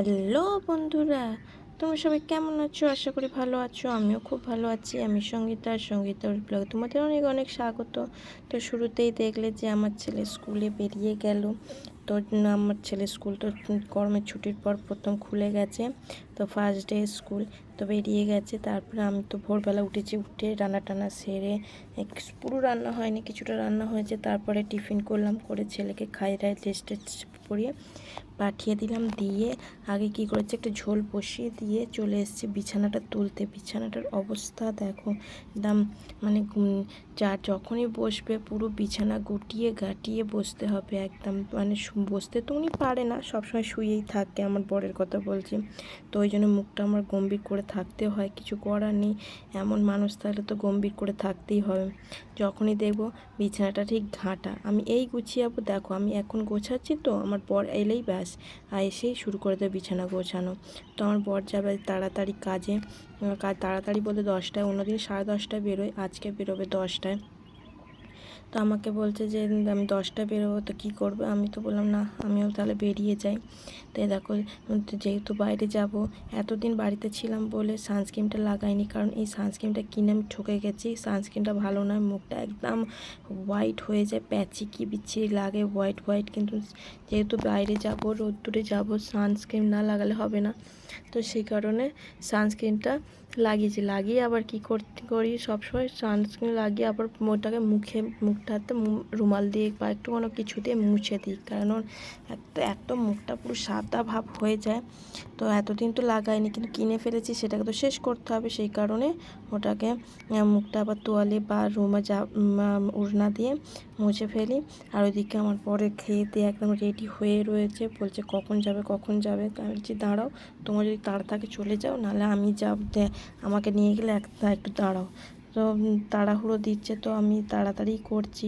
Hello বন্ধুরা, তোমরা সবাই কেমন আছো? আশা করি ভালো আছো, আমিও খুব ভালো আছি। আমি সঙ্গীতা, সঙ্গীতার ব্লগ তোমাদের অনেক অনেক স্বাগত। তো শুরুতেই দেখলে যে আমার ছেলে স্কুলে বেরিয়ে গেল। তো আমার ছেলে স্কুল তো গরমের ছুটির পর প্রথম খুলে গেছে, তো ফার্স্ট ডে স্কুল তো বেরিয়ে গেছে। তারপরে আমি তো ভোরবেলা উঠেছি, উঠে রান্না টানা সেরে পুরো রান্না হয়নি, কিছুটা রান্না হয়েছে। তারপরে টিফিন করলাম, করে ছেলেকে খাই রায় টেস্ট পরিয়ে পাঠিয়ে দিলাম। দিয়ে আগে কি করেছে, একটা ঝোল বসিয়ে দিয়ে চলে এসেছে বিছানাটা তুলতে। বিছানাটার অবস্থা দেখো, একদম মানে যা যখনই বসবে, পুরো বিছানা গুটিয়ে গাটিয়ে বসতে হবে একদম। মানে বসতে তো উনি পারে না, সবসময় শুয়েই থাকে আমার বরের কথা বলছি। তো ওই জন্য মুখটা আমার গম্ভীর করে থাকতে হয়, কিছু করার নেই। এমন মানুষ তাহলে তো গম্ভীর করে থাকতেই হবে। যখনই দেখব বিছানাটা ঠিক ঘাঁটা, আমি এই গুছিয়ে যাব দেখো আমি এখন গোছাচ্ছি তো, আমার বর এলেই ব্যাস। আর এসেই শুরু করে দেবে বিছানা গোছানো। তো আমার বর যাবে তাড়াতাড়ি কাজে তাড়াতাড়ি বলতে দশটায়, অন্যদিন সাড়ে দশটায় বেরোয়, আজকে বেরোবে দশটায়। Okay তো আমাকে বলছে যে, আমি দশটা বেরোবো, তো কী করবে? আমি তো বললাম, না, আমিও তাহলে বেরিয়ে যাই। তাই দেখো, যেহেতু বাইরে যাব, এতদিন বাড়িতে ছিলাম বলে সানস্ক্রিনটা লাগাইনি, কারণ এই সানস্ক্রিনটা কিনে আমি ঠকে গেছি। সানস্ক্রিনটা ভালো নয়, মুখটা একদম হোয়াইট হয়ে যায় প্যাচি কি বিচ্ছিরি লাগে হোয়াইট হোয়াইট কিন্তু যেহেতু বাইরে যাব, রোদ্দুরে যাব, সানস্ক্রিন না লাগালে হবে না। তো সেই কারণে সানস্ক্রিনটা লাগিয়েছি। লাগিয়ে আবার কি করতে করি সবসময়? সানস্ক্রিন লাগিয়ে আবার ওটাকে মুখে মুখটাতে মু- রুমাল দিয়ে বা একটু কোনো কিছু দিয়ে মুছে দিই। কারণ এত এত মুখটা পুরো সাদা ভাব হয়ে যায়। তো এতদিন তো লাগাইনি কিন্তু কিনে ফেলেছি সেটাকে তো শেষ করতে হবে। সেই কারণে ওটাকে মুখটা আবার তোয়ালে বা রুমা যা উম, ওড়না দিয়ে মুছে ফেলি। আর ওইদিকে আমার পরে খেয়ে দিয়ে একদম রেডি হয়ে রয়েছে। বলছে কখন যাবে কখন যাবে? আমি বলছি দাঁড়াও তোমার যদি তাড়া থাকে চলে যাও নাহলে আমি যাব আমাকে নিয়ে গেলে এক একটু দাঁড়াও। তো তাড়াহুড়ো দিচ্ছে তো আমি তাড়াতাড়ি করছি।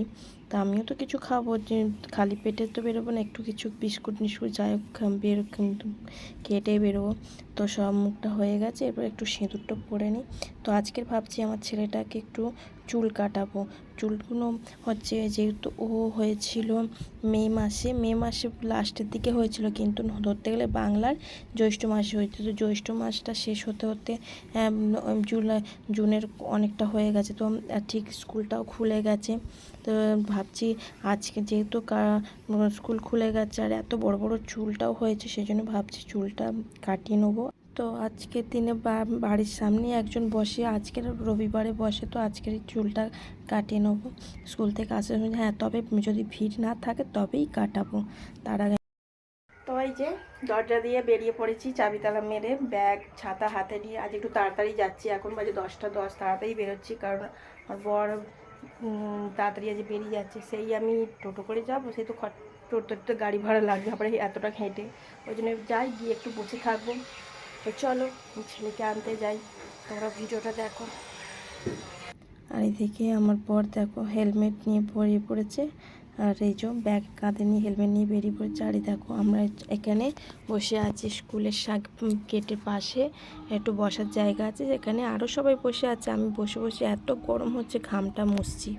তা আমিও তো কিছু খাব যে খালি পেটে তো বেরোবো না একটু কিছু বিস্কুট মিস্কুট যাই হোক বের কেটে বেরোবো। তো সব মুখটা হয়ে গেছে এরপর একটু সিঁদুরটা পরে নিই। তো আজকের ভাবছি আমার ছেলেটাকে একটু চুল কাটাবো। চুলগুলো হচ্ছে যেহেতু ও হয়েছিল মে মাসে মে মাসে লাস্টের দিকে হয়েছিল কিন্তু ধরতে গেলে বাংলার জ্যৈষ্ঠ মাসে হয়েছে। তো জ্যৈষ্ঠ মাসটা শেষ হতে হতে আম, জুলাই জুনের অনেকটা হয়ে গেছে। তো ঠিক স্কুলটাও খুলে গেছে। তো ভাবছি আজকে যেহেতু স্কুল খুলে গেছে আর এত বড় বড় চুলটাও হয়েছে সেই জন্য ভাবছি চুলটা কাটিয়ে নেব। তো আজকের দিনে বাড়ির সামনে একজন বসে আজকের রবিবারে বসে তো আজকের চুলটা কাটিয়ে নেব। স্কুল থেকে সময় হ্যাঁ তবে যদি ভিড় না থাকে তবেই কাটাবো। তার আগে তো এই যে দরজা দিয়ে বেরিয়ে পড়েছি চাবি তালা মেরে ব্যাগ ছাতা হাতে নিয়ে আজ একটু তাড়াতাড়ি যাচ্ছি এখন বাজে দশটা দশ তাড়াতাড়ি বেরোচ্ছি কারণ আমার উম, তাড়াতাড়ি আজ বেরিয়ে যাচ্ছে। সেই আমি টোটো করে যাব, সেই তো টোটোর তো গাড়ি ভাড়া লাগবে আবার এতটা হেঁটে। ওই জন্য যাই, গিয়ে একটু বসে থাকব। তো চলো, ছেলেকে আনতে যাই। তোমরা ভিডিওটা দেখো। আর এদিকে আমার পর দেখো হেলমেট নিয়ে পরিয়ে পড়েছে। আর এই যে ব্যাগ কাঁধে নিয়ে হেলমেট নিয়ে বেরিয়ে পড়েছে। আর দেখো আমরা এখানে বসে আছি স্কুলের শাক গেটের পাশে। একটু বসার জায়গা আছে যেখানে আরও সবাই বসে আছে। আমি বসে বসে এত গরম হচ্ছে, ঘামটা মুছছি।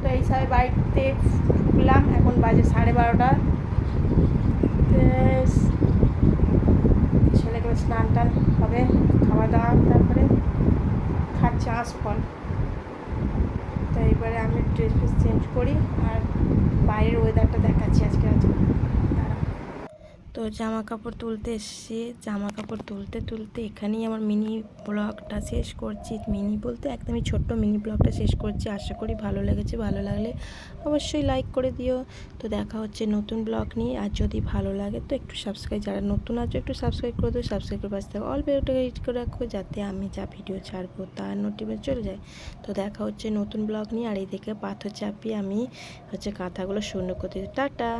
তো এই সবাই বাড়িতে ঢুকলাম, এখন বাজে সাড়ে বারোটা। ছেলেকে স্নান টান হবে, খাওয়া দাওয়া তারপরে খাচ্ছে আঁশফল। তো এবারে আমি ড্রেস ফ্রেস চেঞ্জ করি আর বাইরের ওয়েদারটা দেখাচ্ছি আজকে আজকে। তো জামা কাপড় তুলতে এসছি। জামা কাপড় তুলতে তুলতে এখানেই আমার মিনি ব্লগটা শেষ করছি। মিনি বলতে একদমই ছোট্ট মিনি ব্লগটা শেষ করছি। আশা করি ভালো লেগেছে। ভালো লাগলে অবশ্যই লাইক করে দিও। তো দেখা হচ্ছে নতুন ব্লগ নিয়ে। আর যদি ভালো লাগে তো একটু সাবস্ক্রাইব যারা নতুন আছে একটু সাবস্ক্রাইব করে দিও। সাবস্ক্রাইব করে পাশে অল বেলটা হিট করে রাখো, যাতে আমি যা ভিডিও ছাড়বো তার নোটিফিকেশন চলে যায়। তো দেখা হচ্ছে নতুন ব্লগ নিয়ে। আর এইদিকে পাথর চাপিয়ে আমি হচ্ছে কাঁথাগুলো শূন্য করতে টাটা!